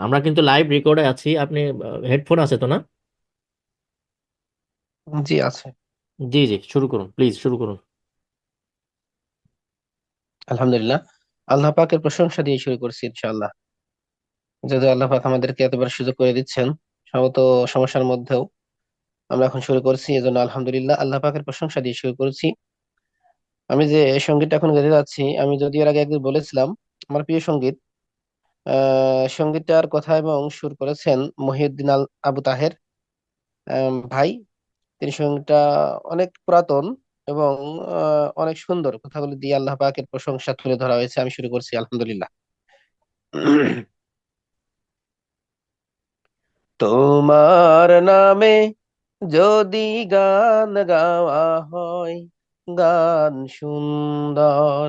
আমরা কিন্তু লাইভ রেকর্ডে আছি। আপনি হেডফোন আছে তো না? জি আছে। জি জি শুরু করুন প্লিজ শুরু করুন। আলহামদুলিল্লাহ। আল্লাহ পাকের প্রশংসা দিয়ে শুরু করছি ইনশাআল্লাহ। যদি আল্লাহ পাক আমাদেরকে এতবার সুযোগ করে দিচ্ছেন সমত সমস্যার মধ্যেও আমরা এখন শুরু করছি এজন্য আলহামদুলিল্লাহ আল্লাহ পাকের প্রশংসা দিয়ে শুরু করেছি। আমি যে সঙ্গীতটা এখন গেতে যাচ্ছি আমি যদি এর আগে একদিন বলেছিলাম আমার প্রিয় সংগীত সঙ্গীতটার কথা এবং সুর করেছেন মহিউদ্দিন আল আবু তাহের। ভাই, তিনি সঙ্গীতটা অনেক পুরাতন এবং অনেক সুন্দর। কথাগুলি দিয়ে আল্লাহ পাকের প্রশংসা তুলে ধরা হয়েছে। আমি শুরু করছি, আলহামদুলিল্লাহ। তোমার নামে যদি গান গাওয়া হয়, গান সুন্দর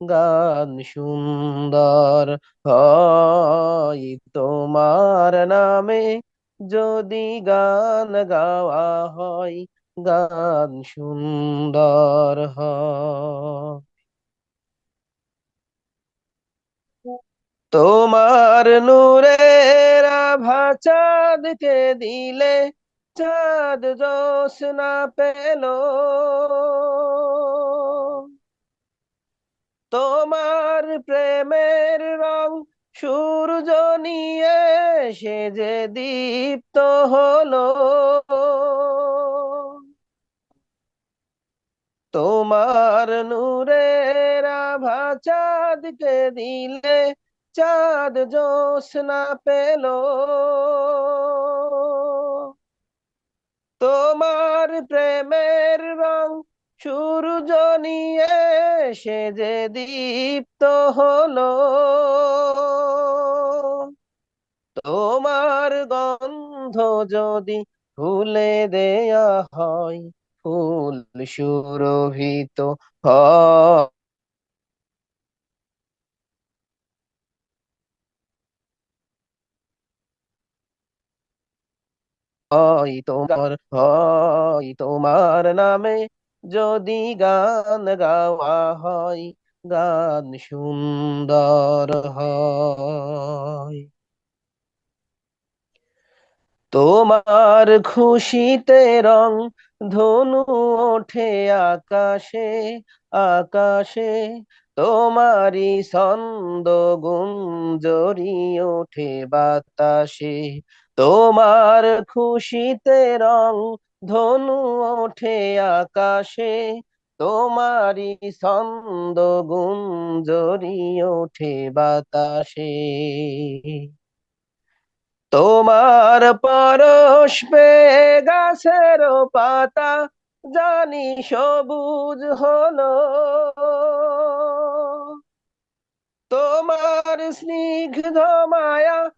গান সুন্দর হয় তোমার নামে। যদি গান গাওয়া হয়, গান সুন্দর হয়। তোমার নূরের আভা চাঁদকে দিলে, চাঁদ জোস না পেল। তোমার প্রেমের রং সূর্য নিয়ে সে যে দীপ্ত হলো। তোমার নূরের আভা চাঁদকে দিলে চাঁদ জোছনা পেল। তোমার প্রেমের রং সূর্য নিয়ে সে যে দীপ্ত হলো, তোমার গন্ধ যদি ফুলে দেয়া হয়, ফুল সুরভিত হয়। হয় তোমার হয় তোমার নামে যদি গান গাওয়া হয়, গান সুন্দর হয়। তোমার খুশিতে রং ধনু ওঠে আকাশে আকাশে তোমারই ছন্দ গুঞ্জরি ওঠে বাতাসে। তোমার খুশিতে রং ধনু ওঠে আকাশে, তোমারই ছন্দ গুঞ্জরি ওঠে বাতাসে। তোমার পরশ গাছের পাতা জানি সবুজ হলো। তোমার স্নিগ্ধ মায়া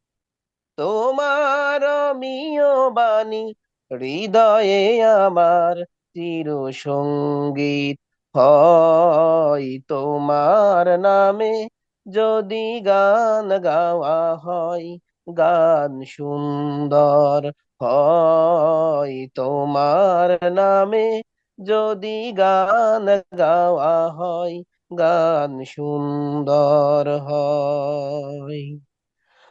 তোমার মিয় বাণী, হৃদয়ে আমার চির সংগীত হয়। তোমার নামে যদি গান গাওয়া হয়, গান সুন্দর হয়। তোমার নামে যদি গান গাওয়া হয়, গান সুন্দর হয়।